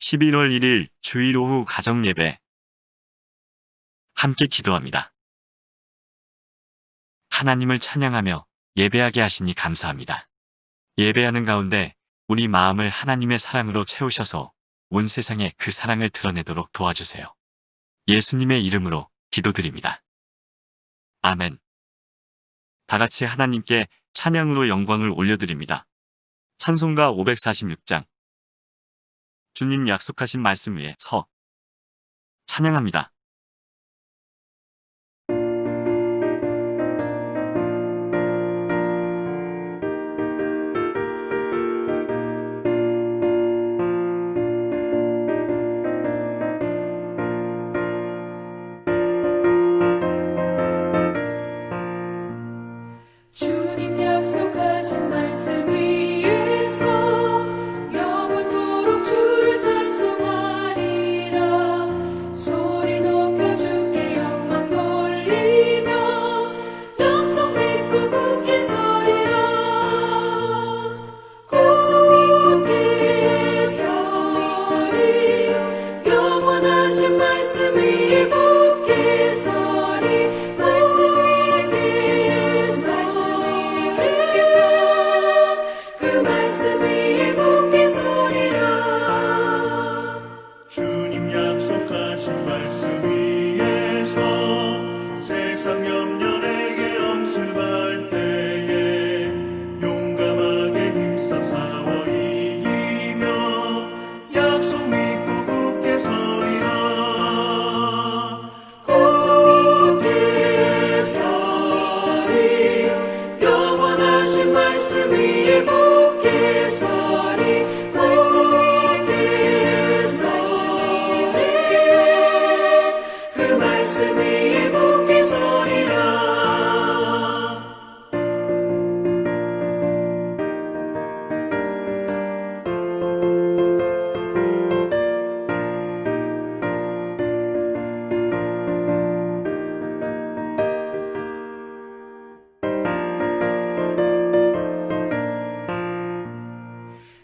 11월 1일 주일 오후 가정예배 함께 기도합니다. 하나님을 찬양하며 예배하게 하시니 감사합니다. 예배하는 가운데 우리 마음을 하나님의 사랑으로 채우셔서 온 세상에 그 사랑을 드러내도록 도와주세요. 예수님의 이름으로 기도드립니다. 아멘. 다 같이 하나님께 찬양으로 영광을 올려드립니다. 찬송가 546장. 주님 약속하신 말씀 위에 서 찬양합니다.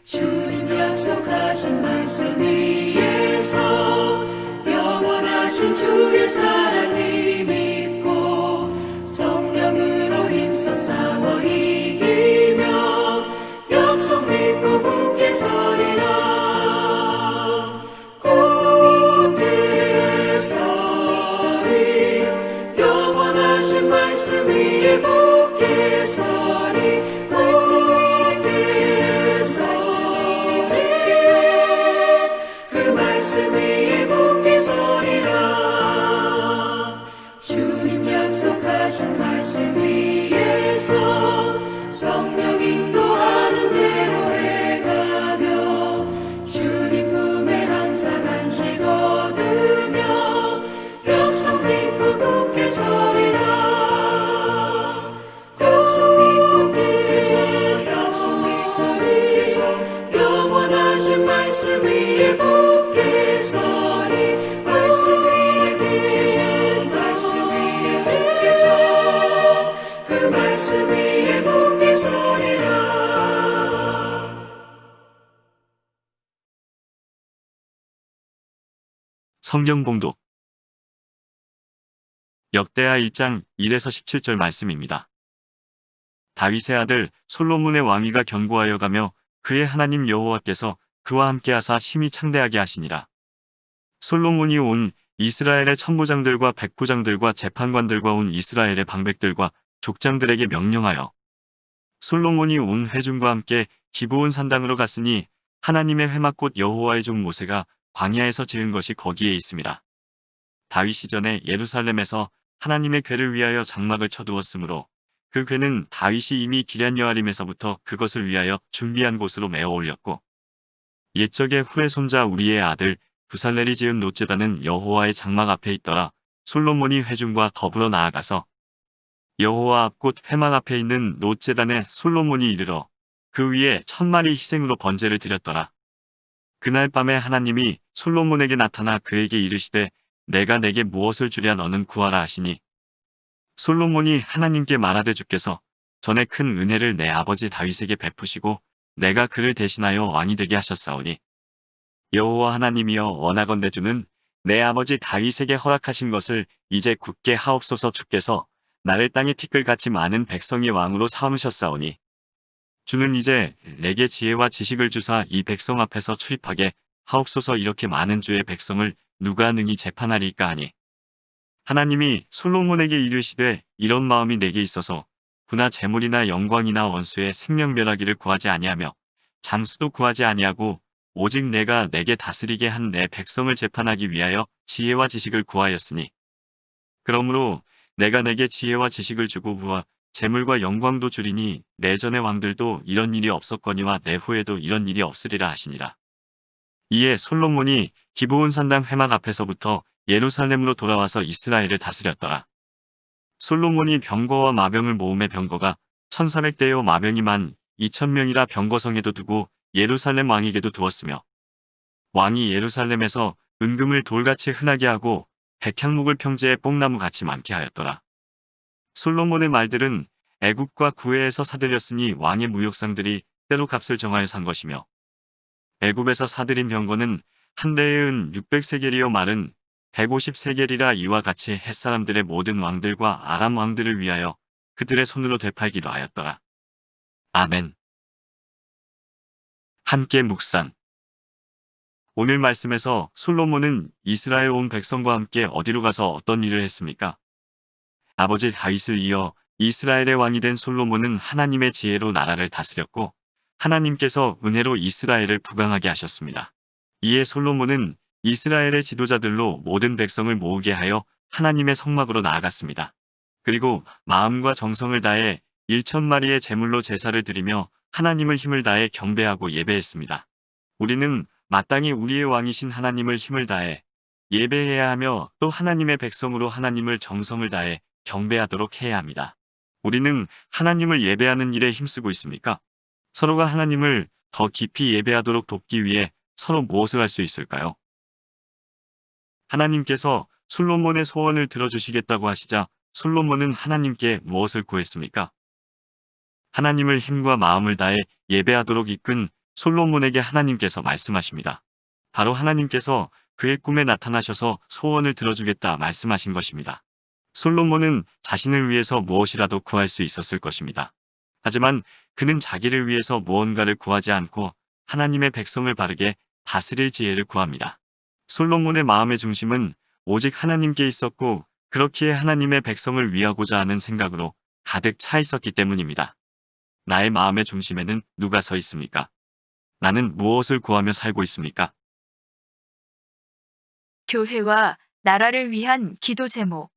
주 성경 봉독 역대하 1장 1에서 17절 말씀입니다. 다윗의 아들 솔로몬의 왕위가 견고하여 가며 그의 하나님 여호와께서 그와 함께 하사 힘이 창대하게 하시니라. 솔로몬이 온 이스라엘의 천부장들과 백부장들과 재판관들과 온 이스라엘의 방백들과 족장들에게 명령하여 솔로몬이 온 회중과 함께 기브온 산당으로 갔으니 하나님의 회막꽃 여호와의 종 모세가 광야에서 지은 것이 거기에 있습니다. 다윗 이 전에 예루살렘에서 하나님의 궤를 위하여 장막을 쳐두었으므로 그 궤는 다윗이 이미 기럇 여아림에서부터 그것을 위하여 준비한 곳으로 메어 올렸고 옛적에 후레 손자 우리의 아들 부살렐이 지은 노제단은 여호와의 장막 앞에 있더라 솔로몬이 회중과 더불어 나아가서 여호와 앞곧 회막 앞에 있는 노제단에 솔로몬이 이르러 그 위에 천 마리 희생으로 번제를 드렸더라. 그날 밤에 하나님이 솔로몬에게 나타나 그에게 이르시되 내가 내게 무엇을 주랴 너는 구하라 하시니. 솔로몬이 하나님께 말하되 주께서 전에 큰 은혜를 내 아버지 다윗에게 베푸시고 내가 그를 대신하여 왕이 되게 하셨사오니. 여호와 하나님이여 원하건대 주는 내 아버지 다윗에게 허락하신 것을 이제 굳게 하옵소서 주께서 나를 땅에 티끌같이 많은 백성의 왕으로 삼으셨사오니 주는 이제 내게 지혜와 지식을 주사 이 백성 앞에서 출입하게 하옵소서 이렇게 많은 주의 백성을 누가 능히 재판하리까 하니. 하나님이 솔로몬에게 이르시되 이런 마음이 내게 있어서 부나 재물이나 영광이나 원수의 생명멸하기를 구하지 아니하며 장수도 구하지 아니하고 오직 내가 내게 다스리게 한 내 백성을 재판하기 위하여 지혜와 지식을 구하였으니. 그러므로 내가 내게 지혜와 지식을 주고 부와 재물과 영광도 주리니 내 전의 왕들도 이런 일이 없었거니와 내 후에도 이런 일이 없으리라 하시니라. 이에 솔로몬이 기브온 산당 회막 앞에서부터 예루살렘으로 돌아와서 이스라엘을 다스렸더라. 솔로몬이 병거와 마병을 모음의 병거가 1400대요 마병이 만 2000명이라 병거성에도 두고 예루살렘 왕에게도 두었으며 왕이 예루살렘에서 은금을 돌같이 흔하게 하고 백향목을 평지에 뽕나무같이 많게 하였더라. 솔로몬의 말들은 애굽과 구해에서 사들였으니 왕의 무역상들이 때로 값을 정하여 산 것이며 애굽에서 사들인 병거는 한 대에 은 600세겔이요 말은 150세겔이라 이와 같이 햇사람들의 모든 왕들과 아람 왕들을 위하여 그들의 손으로 되팔기도 하였더라. 아멘. 함께 묵상. 오늘 말씀에서 솔로몬은 이스라엘 온 백성과 함께 어디로 가서 어떤 일을 했습니까? 아버지 다윗을 이어 이스라엘의 왕이 된 솔로몬은 하나님의 지혜로 나라를 다스렸고 하나님께서 은혜로 이스라엘을 부강하게 하셨습니다. 이에 솔로몬은 이스라엘의 지도자들로 모든 백성을 모으게 하여 하나님의 성막으로 나아갔습니다. 그리고 마음과 정성을 다해 1천 마리의 제물로 제사를 드리며 하나님을 힘을 다해 경배하고 예배했습니다. 우리는 마땅히 우리의 왕이신 하나님을 힘을 다해 예배해야 하며 또 하나님의 백성으로 하나님을 정성을 다해 경배하도록 해야 합니다. 우리는 하나님을 예배하는 일에 힘쓰고 있습니까? 서로가 하나님을 더 깊이 예배하도록 돕기 위해 서로 무엇을 할 수 있을까요? 하나님께서 솔로몬의 소원을 들어주시겠다고 하시자 솔로몬은 하나님께 무엇을 구했습니까? 하나님을 힘과 마음을 다해 예배하도록 이끈 솔로몬에게 하나님께서 말씀하십니다. 바로 하나님께서 그의 꿈에 나타나셔서 소원을 들어주겠다 말씀하신 것입니다. 솔로몬은 자신을 위해서 무엇이라도 구할 수 있었을 것입니다. 하지만 그는 자기를 위해서 무언가를 구하지 않고 하나님의 백성을 바르게 다스릴 지혜를 구합니다. 솔로몬의 마음의 중심은 오직 하나님께 있었고 그렇기에 하나님의 백성을 위하고자 하는 생각으로 가득 차 있었기 때문입니다. 나의 마음의 중심에는 누가 서 있습니까? 나는 무엇을 구하며 살고 있습니까? 교회와 나라를 위한 기도 제목.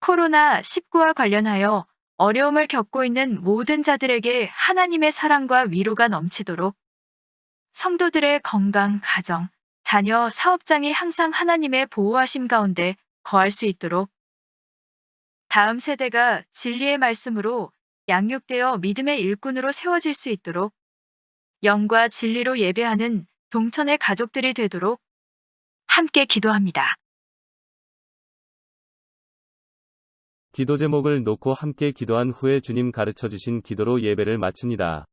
코로나19와 관련하여 어려움을 겪고 있는 모든 자들에게 하나님의 사랑과 위로가 넘치도록. 성도들의 건강, 가정, 자녀, 사업장이 항상 하나님의 보호하심 가운데 거할 수 있도록. 다음 세대가 진리의 말씀으로 양육되어 믿음의 일꾼으로 세워질 수 있도록. 영과 진리로 예배하는 동천의 가족들이 되도록 함께 기도합니다. 기도 제목을 놓고 함께 기도한 후에 주님 가르쳐 주신 기도로 예배를 마칩니다.